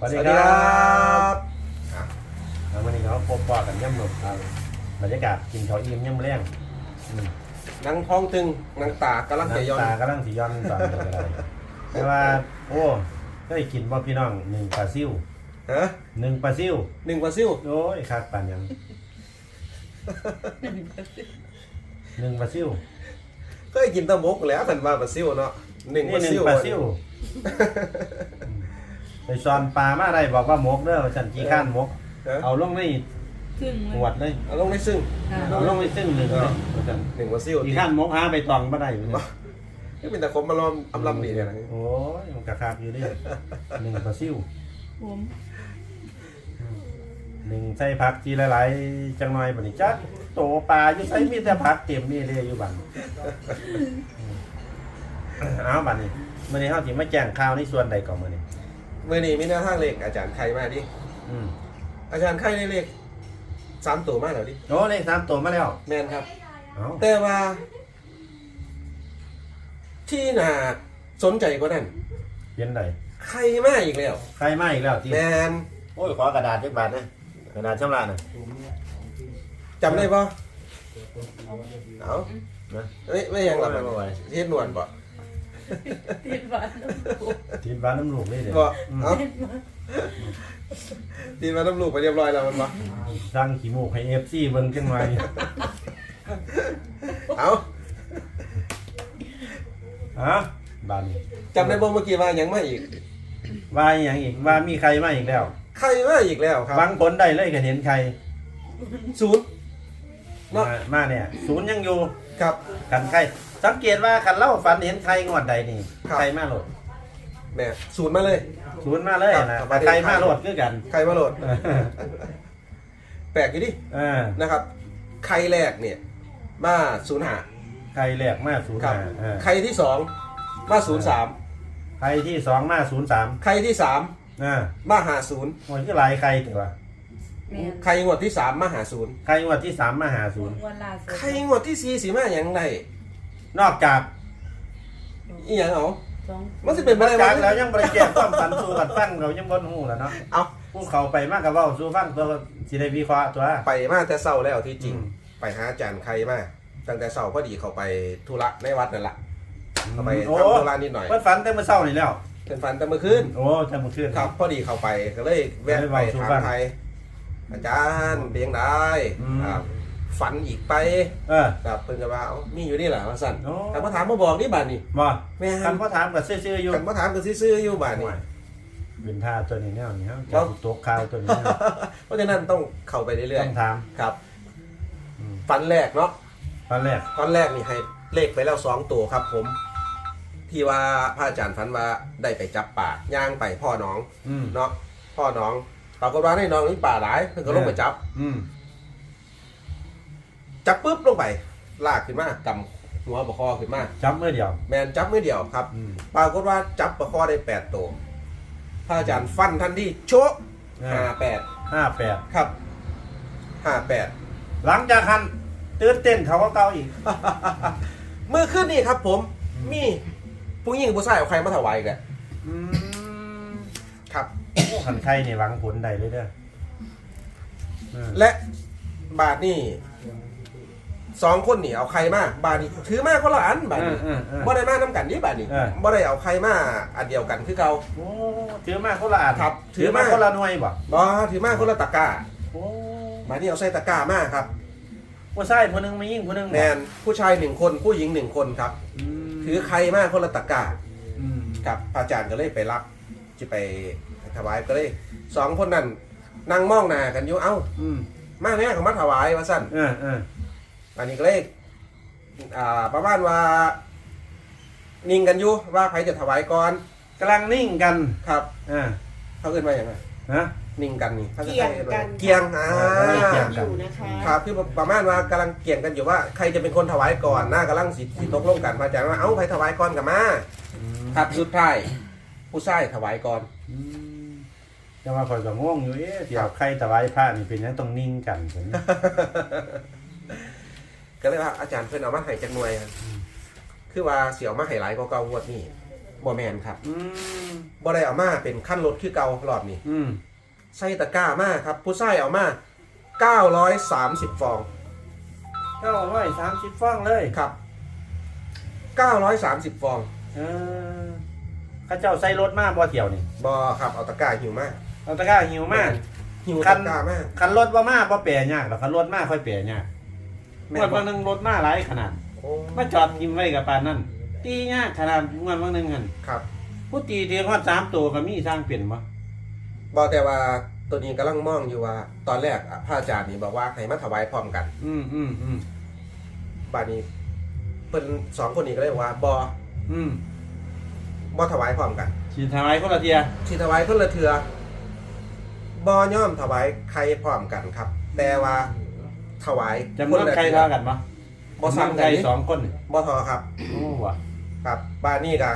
สวัสดีครับอะแล้ววันนี้เขาพบปะกันย่ำหนุกทางบรรยากาศกินข้าวอิ่มย่ำแรงอืมนังท้องตึงนังตากำลังจะย้อนน้ำตากำลังสิย้อนตอนนี้ก็ได้แต่ว่า โอ้เคยกินบ่พี่น้องหนึ่งปลาซิวฮะหนึ่งปลาซิวหนึ่งปลาซิวโอ้ยคักปานหยังหนึ่งปลาซิวเคยกินแตะมกแล้วกันว่าปลาซิวเนาะหนึ่งปนี่ลาหนึ่ซิงวปลาซิว ไปซอนปลามาได้บอกว่าหมกเด้อฉันขี้ข้านหมก ฮะเอาลงในครึ่งหวดเลย เอาลงในซึ่ง ค่ะเอาลงในซึ่งหนึ่งเลยว่าซั่นหนึ่งปลาซิวขี้ข้านหมกหาไปตองบ่ได้อยู่เนี่ยนี่เป็นตะคมมาล้อมอำลำดีเนี่ยนะโอ้ยมันกระคาบอยู่ดิหนึ่งปลาซิวผมหนึ่งใส่ผักทีหลายๆจังหน่อยบัดนี้จ้าโตปลาอยู่ใส่มีแต่ผักเต็มนี่เลยอยู่บัดเอาบัดนี้มื้อนี้เฮาสิมาแจ้งข่าวในส่วนใดก่อนมื้อนี้ เมื่อนี้มีแนวทางเลขอาจารย์ไข่มาดิอืมอาจารย์ไข่ได้เลขสามตัวมาแล้วดิโอ้เลขสามตัวมาแล้วแม่นครับ เอาแต่ว่า ที่น่าสนใจกว่านั้นเป็นไดไข่มาอีกแล้ว ใครมาอีกแล้วที่แมนโอ้ยขอกระดาษจักบาทนะกระดาษชำระน่ะจำได้ปะเอานะ ไม่ไม่ยังหลับไม่ไหวเทียนนวลปะ ติดหวานน้ำปูทีมบ้านน้ำลูกนี่เด้บ่อืมเอาตีนมาน้ำลูกไปเรียบร้อยแล้วมันปะสั่งขี้มูกให้ FC เบิ่งจังหน่อยเอาฮะบาดนี้จำได้บ่เมื่อกี้ว่ายังไม่อีก ว่าอหย่างอีกว่ามีใครมาอีกแล้วใครมาอีกแล้วครับบางคนได้เลยก็เห็นใครศูนย์ เนาะมามาเนี่ยศูนย์ยังอยู่ครับกันใคร สังเกตว่าคันเล่าฝันเห็นใครงวดใดนี่ครับ ใครมาโหลดแหม่ศูนย์มาเลย ศูนย์มาเลยครับ นะครับใครมาโหลดคือกัน ใครมาโหลดแปลกอยู่ดิเออนะครับ ใครแรกเนี่ย มาศูนย์หาใครแรกมาศูนย์ครับ ห้าเออใครที่สองมาศูนย์สามใครที่สองมาศูนย์สามใครที่สามอ่ามาหาศูนย์โอ้ยคือหลายใครแต่ว่าแม่นใครงวดที่สามมาหาศูนย์ใครงวดที่สามมาหาศูนย์วันล่าสุดใครงวดที่สี่สีมาอย่างไร นอกจากอีหยังเอาสองมันสิเป็นไปได้จาว่ากแล้วยังบริแก้ความฝันสู่กันฟังเรายังบนหูแล้วเนาะเอาผู้เขาไปมากกับว่าสู่ฟังตัวสิได้วิเคราะห์ตัว ไปมาแต่เศร้าแล้วที่จริง อืม ไปหาอาจารย์ใครมาตั้งแต่เศร้าพอดีเขาไปธุระในวัดนั่นแหละเขาไปโอ้ทำธุระนิดหน่อยเพิ่นฝันแต่เมื่อเช้านี่แล้ว เป็นฟันแต่เมื่อคืนโอ้แต่เมื่อคืน ครับ พอดีเขาไปก็เลยแวะเลยไปเว้าสู่ถามฟังไทยอาจารย์เบียงได้อืม ครับ ฝันอีกไปเออ ครับเพิ่นก็ว่าเอ้ามีอยู่นี่แหละว่าสั่นโอ้ แต่มาถามมาบอกนี่บาดนี้บ่แม่คันพ่อถามกับซื่อๆอยู่กันมาถามก็ซื่อๆอยู่บาดนี้เป็นท่าตัวนี้แนวนี้ครับครัจะบ ตกข่าวตัวนี้เพราะฉะนั้นต้องเข้าไปเรื่อยต้องถามๆครับอืมฝันแรกเนาะ ตอนแรกตอนแรกนี่ให้เลขไปแล้วสองตัวครับผม ที่ว่าพระอาจารย์ฝันว่าได้ไปจับป่าย่างไปพ่อน้องอืมเนาะพ่อน้องปรากฏว่าในน้องนี่ป่าหลายเพิ่นก็ลงไปจับ อืม จับปุ๊บลงไปลากขึ้นมากำหัวบะคอขึ้นมาจำเมื่อเดียว แมนจับมือเดียวครับอืม ปรากฏว่าจับบะคอได้แปดตัวพระอาจารย์ฟันทันทีโชะอ่า ห้าแปดห้าแปดครับห้าแปด หลังจากคันตื่นเต้นเขาก็เก่าอีก เมื่อคืนนี่ครับผมอืมมีผู้หญิงผู้ชายเอาใครมาถวายอีกันอืมครับโอ้ขันไข่เนี่ยหวังผลใดเลยเด้ออืมและบาทนี่ สองคนนี่เอาใครมาบาทนี่ถือมาคนละอันบาทนี่เออเออบ่ได้มาน้ำกันนี่บาทนี่เออ บ่ได้เอาใครมาอันเดียวกันคือเก่า โอ้ถือมาคนละอันครับถืถืออมา มาคนละหน่วยบ่บ่ถือมาคนละตะกร้าโอ้บาทนี่เอาใส่ตะกร้ามาครับผู้ชายคนหนึงไม่ยิ่งคนหนึงบ่แมนผู้ชายหนึ่งคนผู้หญิงหนึ่งคนครับ อืมถือใครมาคนละตะกร้าอืมครับพระอาจารย์ก็เลยไปรับจะไปถวายก็เลยสองคนนั้นนั่งมองหน้ากันอยู่เอ้าอืมมาแม่ของมาถวายว่าสั้นเออเออ อันนี้ก็เลยอ่าประมาณว่า นิ่งกันอยู่ว่าใครจะถวายก่อนกำลังนิ่งกันครับ อ่าเขาเอิ้นมาอย่างไรฮะ นิ่งกันนี่ภาษาเกี่ไทยงยกันเกียงอ่า เกี่ยง อยู่นะคะครับคือประมาณว่ากำลังเกี่ยงกันอยู่ว่าใครจะเป็นคนถวายก่อนหน้ากำลังสิสิตกลงกันพระอาจารย์ว่าเอ้าใครถวายก่อนกับมาอืมครับสุดท้ายผู้ชายถวายก่อน อืมจะมาคอยก็ง่วงอยู่เอ๊ะเดี๋ยวใครถวายพระนี่เป็นหยังต้องนิ่งกันผม ก็เลยว่าอาจารย์เพิ่นเอามาให้จักหน่วยอะคือว่าเสียวมาให้หลายกว่าเก่างวดนี่บ่แมนครับอืมบ่ได้เอามาเป็นขั้นรถคือเก่ารอบนี้อืมใส่ตะกร้ามาครับ ผู้ชายเอามา930ฟองเก้าร้อยสามสิบฟองเลยครับ930ฟองเออเข้าเจ้าใส่รถมาบ่เที่ยวนี่บอครับเอาตะกร้าหิวมาเอาตะกร้าหิวมาก หิวคัตะน กร้ามากคันรถบ่มาบ่แปรยากหรอกคันรถมาค่อยแปรยาก แม่งวดนบ่บางหนึงรถมาหลายขนาด โอ้มาจอดยิ้มไว้กับปานนั่นตียากขนาดงวดบางหนึงหั่นครับผู้ตีเทียงฮอดสามตัวก็มีสร้างเปลี่ยนบ่บอแต่ว่าตัวนี้กำลังมองอยู่ว่า ตอนแรกอะพระอาจารย์นี่บอกว่าให้มาถวายพร้อมกันอืมอืมอืมบาดนี้เพิ่นสองคนนี้ก็เลยบอกว่าบออืมบอถวายพร้อมกันสิถวายคนละเทียสิถวายคนละเทือบอย่อมถวายใครพร้อมกันครับ แต่ว่า ถวายจำนวนใครเท่ากันบ่บอซ้ำใคกัรนนี่สองคนนี่บอทอครับโอ้ว่ะครับบ้านนี่ก็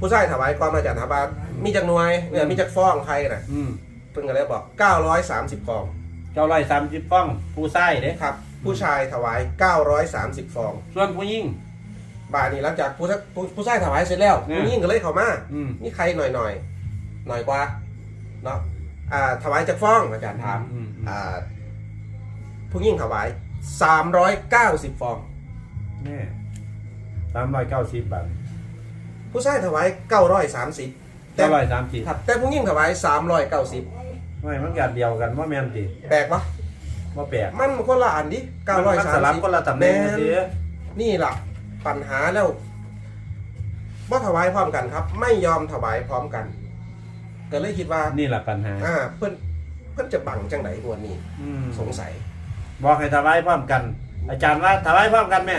ผู้ชายถวายความมาจากถามว่ามีจักหน่วยเนี่ยมีจักฟ้องใครน่ะอืมเพิ่งก็เลยบอก930ฟองเก้าร้อยสามสิบฟอง ผู้ใส่เด้ครับ ผู้ชายถวาย930ฟอง ส่วนผู้หญิงบ้านนี้หลังจากผู้ชายผู้ผู้ชายถวายเสร็จแล้วอืมผู้หญิงก็เลยเข้ามาอืมนี่ใครหน่อยหน่อยหน่อยกว่าเนาะอ่าถวายจากฟ้องอาจารย์ถามอืมอืมอ่า ผู้หญิงถวาย 390 ฟองแน่สามร้อยเก้าสิบบาทผู้ชายถวาย 930 แต่เก้าร้อยสามสิบครับแต่ผู้หญิงถวาย 390 ไม่มันกันเดียวกันว่าแมนติแปลกปะว่าแปลกมันคนละอันดิมันสลับคนละตำแหน่งม่สินี่ล่ะ ปัญหาแล้วว่าถวายพร้อมกันครับ ไม่ยอมถวายพร้อมกัน ก็เลยคิดว่า นี่แหละปัญหา อ่าเพื่อนเพื่อนจะบังจังไหนมวนนี้ อืมสงสัย บอกให้ถวายพร้อมกัน อาจารย์ว่าถวายพร้อมกันแม่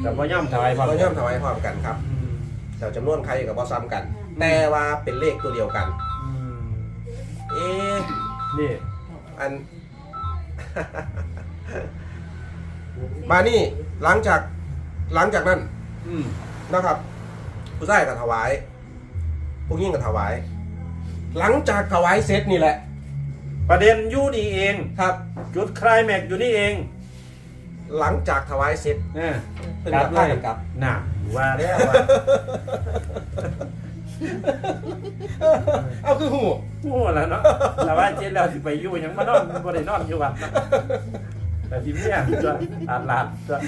แต่พ่ย่อมถวายพร้อมก็กันย่อมถวายพร้อมกันครับอืมแต่จำนวนใครกับบ่ซ้ำกัน แต่ว่าเป็นเลขตัวเดียวกันอืมเอ๊ะนี่อัน มานี่หลังจากหลังจากนั้นอืมนะครับ ผู้ชายก็ถวาย ผู้หญิงก็ถวาย หลังจากถวายเสร็จนี่แหละ ประเด็นอยู่นี่เองครับ จุดคลายแม็กซ์อยู่นี่เองหลังจากถวายเสร็จเนี่ยเพิ่นกลัก็บพาเลกัยนกลับน่ะว่าแล้วว่าเอาคือหูโอ้แล้วเนาะแต่ว่าเจ๊เราสิไปอยู่หยังมานอนบ่ได้นอนอยู่วัดเนาะแต่สิเมียจ้ะอาดลาดจ้ะ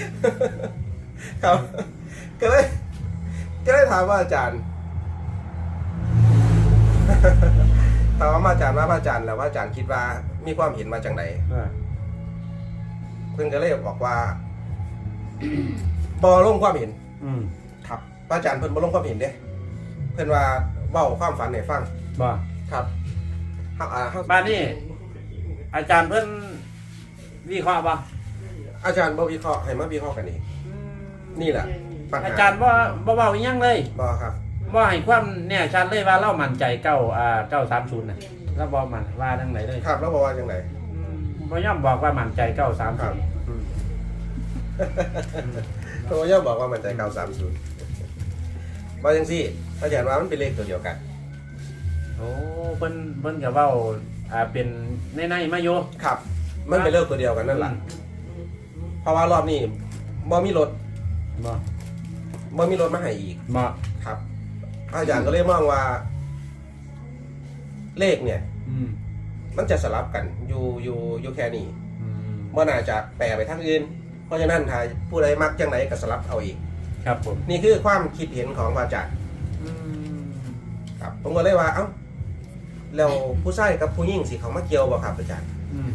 ครับ ก็เลยก็เลยถามว่าอาจารย์ ถามว่าอาจารย์ว่าพระอาจารย์แล้วว่าอาจารย์คิดว่ามีความเห็นมาจากไหนเออเพิ่นก็เลยบอกว่าบอลงความเห็น อืมครับพระอาจารย์เพิ่นบอลงความเห็นเด้เพิ่นว่าเบ้าความฝันให้ฟังบ่ครับเฮาอ่าเฮาบ้านนี้ อาจารย์เพิ่นวิเคราะห์บ่อาจารย์บ่วิเคราะห์ให้มาวิเคราะห์กันนี่นี่แหละปัญหาอาจารย์บ่บ่เว้าอีหยังเลยบ่ครับ บ่ให้ความแน่ชัดเลยว่าเรามั่นใจเก้าอ่า930น่ะแล้วบ่มั่นว่าจังไหนเลยครับแล้วบอกว่าจังไดบ่ยอมบอกว่ามั่นใจครับ930อืมโทรย่อมบอกว่ามันใจ930ว่าจังซี่อาจารย์ว่ามันเป็นเลขตัวเดียวกันโอ้เพิ่นเพิ่นก็เว้าอ่าเป็นในๆมาอยู่ครับ มันเป็นเลขตัวเดียวกันนั่นแหละเพราะว่ารอบนี้บ่มีรถบ่บ่มีรถมาให้อีก บ่ครับ อาจารย์ก็เลยมองว่า เลขเนี่ย อืมมันจะสลับกันอยู่อยู่อยู่แค่นี้อืมบ่น่าจะแปลไปทางอื่น เพราะฉะนั้นถ้าผู้ใดมักจังไหนก็สลับเอาอีก ครับผมนี่คือความคิดเห็นของพระอาจารย์อืมครับ ผมก็เลยว่า เอ้าแล้วผู้ชายกับผู้หญิงสิเขามาเกี่ยวบ่ครับอาจารย์อืม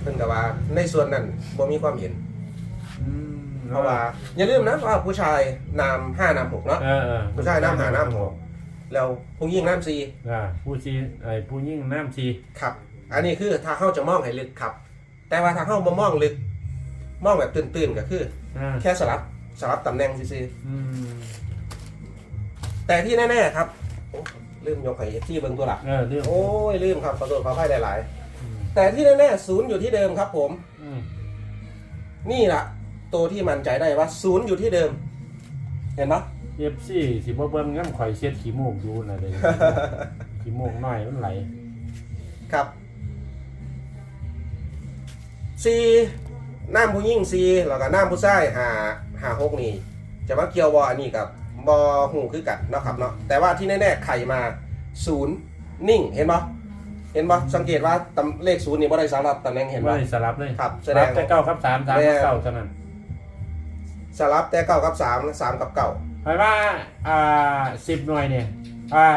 เพิ่นก็ว่าในส่วนนั้นบ่มีความเห็น อืม เพราะว่าอย่าลืมนะว่าผู้ชายนามห้านามหกเนาะเออเออผู้ชายน้ำหาน้ำหกแล้วผู้หญิงน้ำสี่อ่าผู้ชีไอ้ผู้ยิ่งน้ำชีครับ อันนี้คือถ้าเข้าจะมองให้ลึกครับ แต่ว่าถ้าเข้ามามองลึก มองแบบตื่นๆก็คือ อ่าแค่สลับสลับตำแหน่งซื่ออืมๆแต่ที่แน่ๆครับโอ้ลืมยกให้ที่เบิ่งตัวหลัก เออเรื่องโอ้ยลืมครับขอโทษขออภัยหลายอืมๆแต่ที่แน่ๆศูนย์อยู่ที่เดิมครับผม อืมนี่ล่ะ ตัวที่มั่นใจได้ว่าศูนย์อยู่ที่เดิม เห็นปะเอฟซีสิบ่เบิ่งงั้นข่อยเช็ดขี้มูกอยู่น่ะเด้ขี้มูกน้อยมันไหลครับซีน้ำผู้ยิ่งซีแล้วก็น้ำผู้ชายหาหาหกนี่จะมาเกี่ยววออันนี้กับบอหูคือกันเนาะครับเนาะแต่ว่าที่แน่ๆไข่มาศูนย์นิ่งเห็นปะเห็นปะสังเกตว่าตำเลขศูนย์นี่บ่ได้สำหรับตำแหน่งเห็นไม่ปะได้สลับเลยครับแสสดลับงแต่เก้ากับสามสามกับเก้าเท่านั้น สลับแต่เก้ากับสามสามกับเก้าหมายว่าอ่าสิบหน่วยเนี่ยอ่า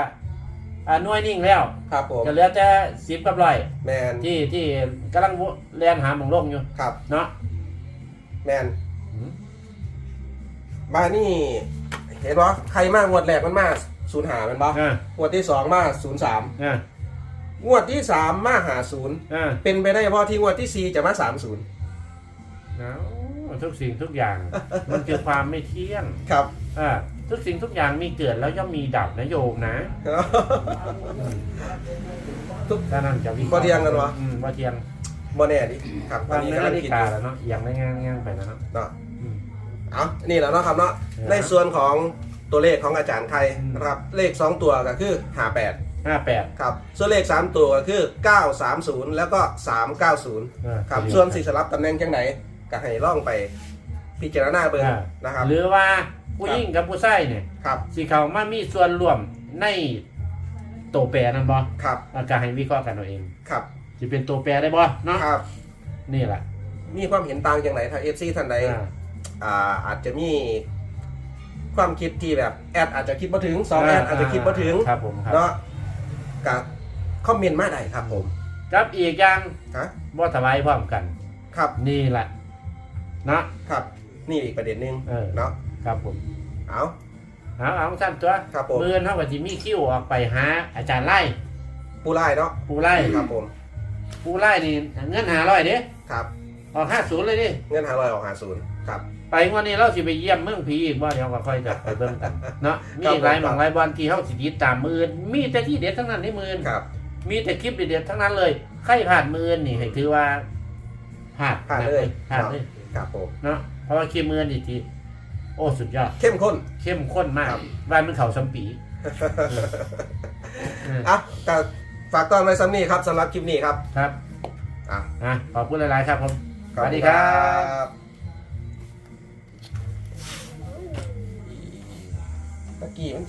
อ่าหน่วยนิ่งแล้วครับผมจะเหลือแต่สิบกับร้อยแมนที่ที่กำลังเรียนหาหมองลงอยู่ครับเนาะแมนมานี่ เห็นปะใครมากงวดแรกมันมาศูนย์หามันปะอ่างวดที่สองมาศูนย์สามอ่างวดที่สามมาหาศูนย์อ่าเป็นไปได้เพราะที่งวดที่สี่จะมาสามศูนย์เอา ทุกสิ่งทุกอย่าง มันคือความไม่เที่ยงครับ อ่าทุกสิ่งทุกอย่างมีเกิดแล้วย่อมมีดับนะโยมนะถ้านั่นจะวิคราะห์บ่เที่ยงกันวะ อืมบ่เที่ยงโมแน่ดิครับตตออนนนี้นี้กำลันางฬิคิดกาอยู่แล้วเนาะอย่างไม่ง่างๆไปแล้วเนาะเนาะอืม เอานี่แหละเนาะครับเนาะเออในส่วนของตัวเลขของอาจารย์ไทยอืม นะครับ เลข 2 ตัวก็คือ 58 ห้าแปดครับ ส่วนเลข 3 ตัวก็คือ 930 แล้วก็ 390 ครับ ส่วนสีสลับตำแหน่งจังไหน ก็ให้ล่องไป พิจารณาเบิ่งนะครับ หรือว่าผู้หญิงกับผู้ชายเนี่ยครับสิเขามามีส่วนร่วมในตัวแปรนั่นบ่ครับอาการให้วิเคราะห์กันเอาเองครับจะเป็นตัวแปรได้บ่เนาะครับ นี่แหละมีความเห็นต่างจังไหนถ้า FC ท่านใดอ่า อ่าอาจจะมีความคิดที่แบบแอดอาจจะคิดมาถึงสองแอดอาจจะคิดมาถึงครับผมครับเนาะกับคอมเมนต์มาได้ครับผม ครับอีกอย่างฮะบ่ถวายพร้อมกัน ครับ นี่แหละเนาะครับ นี่อีกประเด็นหนึงเออ เนาะครับผมเอา เอาเอาสั้นตัวครับผมมือเท่ากับที่มีคิวออกไปหาอาจารย์ไล่ผู้ไล่เนาะปูไล่ครับผมปูไล่นี่เงินหาร้อยเด้ครับ ออกห้าศูนย์เลยดิเงินหาลอยออกหาศูนย์ครับ ไปงวันนี้เราสิไปเยี่ยมเมืองผีอีกว่าเดี๋ยวก็ค่อยจะไปเบิ่งกันเนาะมีอีกหลายหมองหลายบอลที่เฮาสิติดตามมืออื่นมีแต่ที่เด็ดทั้งนั้นในมืออื่นครับ มีแต่คลิปเด็ดๆทั้งนั้นเลย ใครผ่านมืออื่นนี่ให้ถือว่า ผ่านผ่านเลยผ่านเลยครับผมเนาะเพราะว่าคลิปมืออื่นอีกทีโอ้สุดยอด เข้มข้น เข้มข้นมากครับบ้านมันเขาสัมปีเอออะก็ฝากตอนไว้ซ้ำนี้ครับสำหรับคลิปนี้ครับครับอะอะขอบคุณหลายๆครับผม ขอบสวัสณดีครับบตะกี้มัน